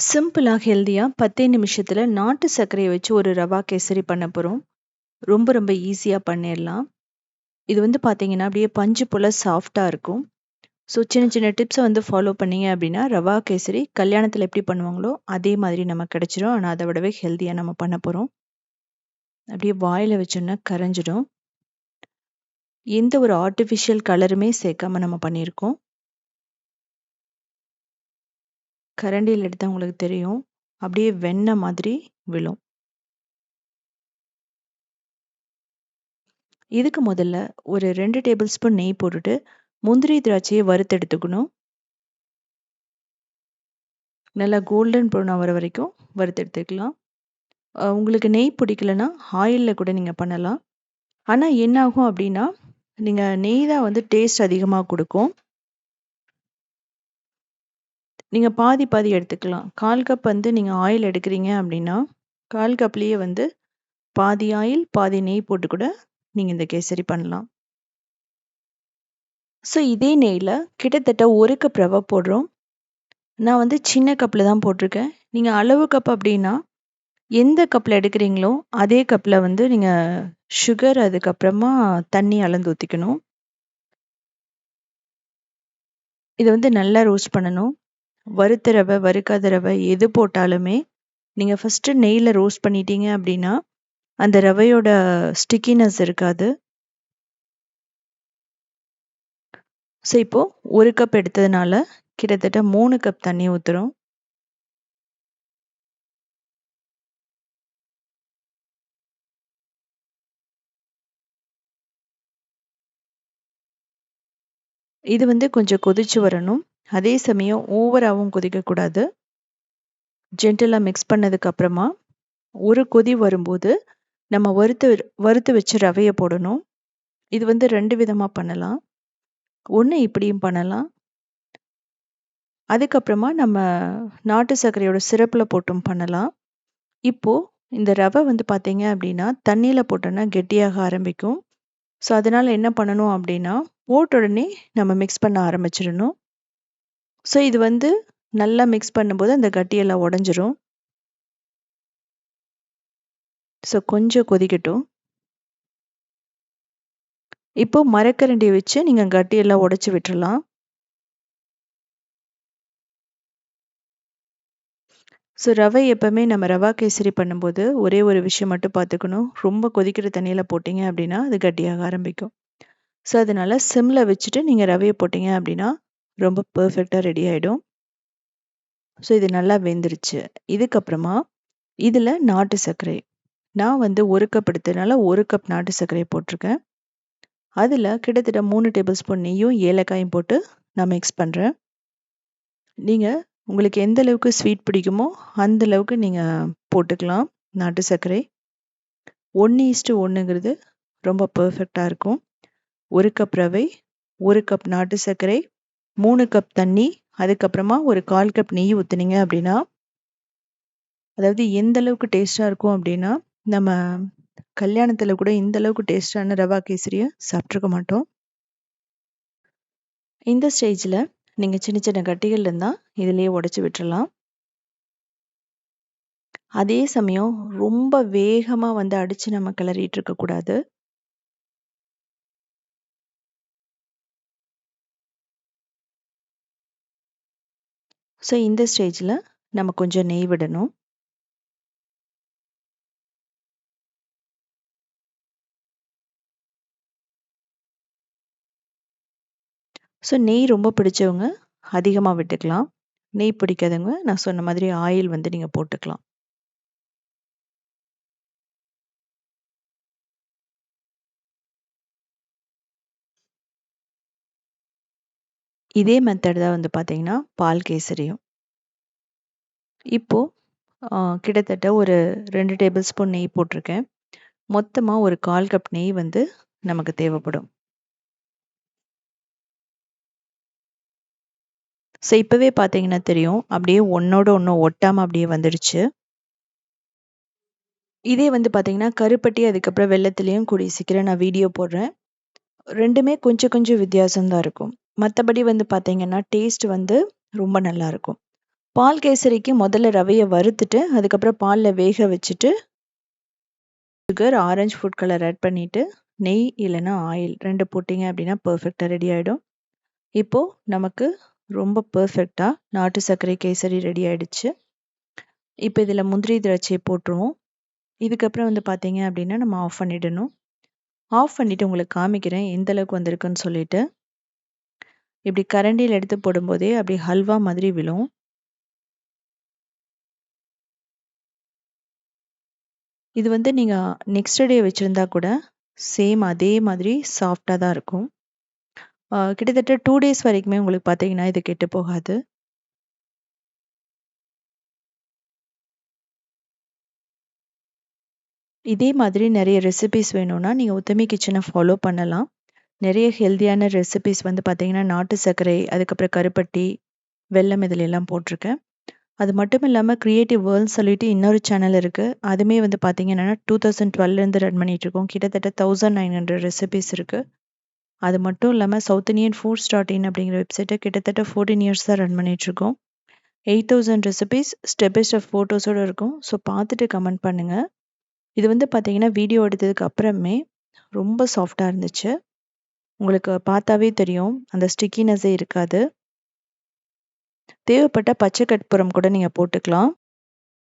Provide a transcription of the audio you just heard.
சிம்பிளாக ஹெல்த்தியாக பத்தே நிமிஷத்தில் நாட்டு சர்க்கரையை வச்சு ஒரு ரவா கேசரி பண்ண போகிறோம் ரொம்ப ரொம்ப ஈஸியாக பண்ணிடலாம். இது வந்து பார்த்தீங்கன்னா, அப்படியே பஞ்சு போல் சாஃப்டாக இருக்கும். ஸோ சின்ன சின்ன டிப்ஸை வந்து ஃபாலோ பண்ணீங்க அப்படின்னா, ரவா கேசரி கல்யாணத்தில் எப்படி பண்ணுவாங்களோ, அதே மாதிரி நமக்கு கிடச்சிரும் ஆனால் அதை விடவே ஹெல்த்தியாக நம்ம பண்ண போகிறோம் அப்படியே வாயில் வச்சோன்னா கரைஞ்சிடும். எந்த ஒரு ஆர்டிஃபிஷியல் கலருமே சேர்க்காம நம்ம பண்ணியிருக்கோம். கரண்டியில் எடுத்தால் உங்களுக்கு தெரியும். அப்படியே வெண்ணெய் மாதிரி விழும். இதுக்கு முதல்ல ஒரு ரெண்டு டேபிள் ஸ்பூன் நெய் போட்டுட்டு, முந்திரி, திராட்சையை வறுத்து எடுத்துக்கணும். நல்லா கோல்டன் ப்ரவுன் வர வரைக்கும் வறுத்து எடுத்துக்கலாம். உங்களுக்கு நெய் பிடிக்கலன்னா, ஆயிலில் கூட நீங்கள் பண்ணலாம். ஆனால் என்ன ஆகும் அப்படின்னா, நீங்கள் நெய் தான் வந்து டேஸ்ட் அதிகமாக கொடுக்கும் நீங்கள் பாதி பாதி எடுத்துக்கலாம். 1/4 கப் வந்து நீங்கள் ஆயில் எடுக்கிறீங்க அப்படின்னா, கால் கப்லேயே வந்து பாதி ஆயில், பாதி நெய் போட்டு கூட நீங்கள் இந்த கேசரி பண்ணலாம். ஸோ இதே நெய்யில் கிட்டத்தட்ட ஒரு கப் ரவை போடுறோம். நான் வந்து சின்ன கப்பில் தான் போட்டிருக்கேன். நீங்கள் அளவு கப் அப்படின்னா, எந்த கப்பில் எடுக்கிறீங்களோ, அதே கப்பில் வந்து நீங்கள் சுகர் அதுக்கப்புறமா தண்ணி அளந்து ஊற்றிக்கணும் இதை வந்து நல்லா ரோஸ்ட் பண்ணணும். வறுத்த ரவ, வறுக்காத ரவை எது போட்டாலுமே, நீங்கள் ஃபஸ்ட்டு நெய்யில் ரோஸ்ட் பண்ணிட்டீங்க அப்படின்னா, அந்த ரவையோட ஸ்டிக்கினஸ் இருக்காது. ஸோ இப்போது ஒரு கப் எடுத்ததுனால, கிட்டத்தட்ட மூணு கப் தண்ணி ஊற்றுறோம் இது வந்து கொஞ்சம் கொதிச்சு வரணும். அதே சமயம் ஓவராகவும் கொதிக்கக்கூடாது. ஜென்டலாக மிக்ஸ் பண்ணதுக்கு அப்புறமா, ஒரு கொதி வரும்போது, நம்ம வறுத்து வறுத்து வச்சு ரவையை போடணும். இது வந்து ரெண்டு விதமாக பண்ணலாம். ஒன்று இப்படியும் பண்ணலாம். அதுக்கப்புறமா நம்ம நாட்டு சர்க்கரையோட சிறப்பில் போட்டும் பண்ணலாம். இப்போது இந்த ரவை வந்து பார்த்தீங்க அப்படின்னா, தண்ணியில் போட்டோன்னா கெட்டியாக ஆரம்பிக்கும். ஸோ அதனால் என்ன பண்ணணும் அப்படின்னா, போட்ட உடனே நம்ம மிக்ஸ் பண்ண ஆரம்பிச்சிடணும் ஸோ இது வந்து நல்லா மிக்ஸ் பண்ணும்போது அந்த கட்டியெல்லாம் உடஞ்சிரும் ஸோ கொஞ்சம் கொதிக்கட்டும். இப்போ மரக்கரண்டி வச்சு நீங்கள் கட்டியெல்லாம் உடச்சி விட்டுறலாம். ஸோ ரவை எப்பவுமே நம்ம ரவா கேசரி பண்ணும்போது, ஒரே ஒரு விஷயம் மட்டும் பார்த்துக்கணும். ரொம்ப கொதிக்கிற தண்ணியில் போட்டிங்க அப்படின்னா, அது கட்டியாக ஆரம்பிக்கும். ஸோ அதனால் சிம்மில் வச்சுட்டு நீங்கள் ரவையை போட்டிங்க அப்படின்னா, ரொம்ப பர்ஃபெக்டாக ரெடி ஆகிடும் ஸோ இது நல்லா வெந்துருச்சு. இதுக்கப்புறமா, இதில் நாட்டு சர்க்கரை. நான் வந்து ஒரு கப் எடுத்ததுனால ஒரு கப் நாட்டு சர்க்கரை போட்டிருக்கேன். அதில் கிட்டத்தட்ட மூணு டேபிள் ஸ்பூன் நெய்யும், ஏலக்காயும் போட்டு நான் மிக்ஸ் பண்ணுறேன் நீங்கள் உங்களுக்கு எந்த அளவுக்கு ஸ்வீட் பிடிக்குமோ, அந்த அளவுக்கு நீங்கள் போட்டுக்கலாம் நாட்டு சர்க்கரை. 1:1ங்கிறது ரொம்ப பர்ஃபெக்டாக இருக்கும். ஒரு கப் ரவை, ஒரு கப் நாட்டு சர்க்கரை, மூணு கப் தண்ணி, அதுக்கப்புறமா ஒரு 1/4 கப் நெய் ஊத்துனீங்க அப்படின்னா அதாவது எந்த அளவுக்கு டேஸ்ட்டா இருக்கும் அப்படின்னா, நம்ம கல்யாணத்துல கூட இந்த அளவுக்கு டேஸ்ட்டான ரவா கேசரியை சாப்பிட்ருக்க மாட்டோம். இந்த ஸ்டேஜ்ல நீங்க சின்ன சின்ன கட்டிகள் இருந்தால் இதிலேயே உடச்சி விட்டுறலாம். அதே சமயம் ரொம்ப வேகமா வந்து அடிச்சு நம்ம கிளறிட்டு இருக்கக்கூடாது. ஸோ இந்த ஸ்டேஜில் நம்ம கொஞ்சம் நெய் விடணும். ஸோ நெய் ரொம்ப பிடிச்சவங்க அதிகமாக விட்டுக்கலாம். நெய் பிடிக்காதவங்க நான் சொன்ன மாதிரி ஆயில் வந்து நீங்கள் போட்டுக்கலாம். இதே மெத்தட் தான் வந்து பார்த்தீங்கன்னா, பால் கேசரியும். இப்போது கிட்டத்தட்ட ஒரு ரெண்டு டேபிள் ஸ்பூன் நெய் போட்டிருக்கேன். மொத்தமாக ஒரு 1/4 கப் நெய் வந்து நமக்கு தேவைப்படும். ஸோ இப்போவே பார்த்தீங்கன்னா தெரியும். அப்படியே ஒன்றோட ஒன்று ஒட்டாமல் அப்படியே வந்துடுச்சு. இதே வந்து பார்த்தீங்கன்னா, கருப்பட்டி அதுக்கப்புறம் வெள்ளத்துலேயும் கூடிய சீக்கிரம் நான் வீடியோ போடுறேன். ரெண்டுமே கொஞ்சம் கொஞ்சம் வித்தியாசம் தான் இருக்கும். மத்தபடி வந்து பார்த்தீங்கன்னா, டேஸ்ட் வந்து ரொம்ப நல்லாருக்கும். பால் கேசரிக்கு முதல்ல ரவையை வறுத்துட்டு அதுக்கப்புறம் பாலில் வேக வச்சுட்டு sugar orange food colour add பண்ணிவிட்டு நெய் இல்லைன்னா ஆயில் ரெண்டு போட்டிங்க அப்படின்னா பர்ஃபெக்டாக ரெடி ஆகிடும் இப்போது நமக்கு ரொம்ப பர்ஃபெக்டாக நாட்டு சர்க்கரை கேசரி ரெடி ஆகிடுச்சு இப்போ இதில் முந்திரி திராட்சையை போட்டுருவோம். இதுக்கப்புறம் வந்து பார்த்தீங்க அப்படின்னா நம்ம ஆஃப் பண்ணிடணும். ஆஃப் பண்ணிவிட்டு உங்களுக்கு காமிக்கிறேன் எந்த அளவுக்கு வந்திருக்குன்னு சொல்லிட்டு. இப்படி கரண்டியில் எடுத்து போடும்போதே அப்படி ஹல்வா மாதிரி விழும். இது வந்து நீங்கள் நெக்ஸ்ட் டே வச்சுருந்தா கூட சேம் அதே மாதிரி சாஃப்டாக தான் இருக்கும். கிட்டத்தட்ட டூ டேஸ் வரைக்குமே உங்களுக்கு பார்த்தீங்கன்னா இது கெட்டு போகாது. இதே மாதிரி நிறைய ரெசிபிஸ் வேணும்னா நீங்கள் உத்தமி கிச்சனை ஃபாலோ பண்ணலாம். நிறைய ஹெல்த்தியான ரெசிபிஸ் வந்து பார்த்திங்கன்னா நாட்டு சர்க்கரை அதுக்கப்புறம் கருப்பட்டி வெல்லம் இதில் எல்லாம் போட்டிருக்கேன். அது மட்டும் இல்லாமல் க்ரியேட்டிவ் வேர்ல்ட் சொல்லிட்டு இன்னொரு சேனல் இருக்குது அதுவுமே வந்து பார்த்திங்கன்னா டூ தௌசண்ட் டுவெல்லேருந்து ரன் பண்ணிகிட்ருக்கோம் கிட்டத்தட்ட தௌசண்ட் நைன் ஹண்ட்ரட் ரெசிபிஸ் இருக்குது அது மட்டும் இல்லாமல் South Indian foods dot in அப்படிங்கிற வெப்சைட்டை கிட்டத்தட்ட ஃபோர்டீன் இயர்ஸ் தான் ரன் பண்ணிகிட்ருக்கோம் eight thousand recipes step by step ஃபோட்டோஸோடு இருக்கும். ஸோ பார்த்துட்டு கமெண்ட் பண்ணுங்கள் இது வந்து பார்த்திங்கன்னா வீடியோ எடுத்ததுக்கு அப்புறமே ரொம்ப சாஃப்டாக இருந்துச்சு. உங்களுக்கு பார்த்தாவே தெரியும். அந்த ஸ்டிக்கினஸ்ஸே இருக்காது. தேவைப்பட்ட பச்சை கற்பூரம் கூட நீங்கள் போட்டுக்கலாம்.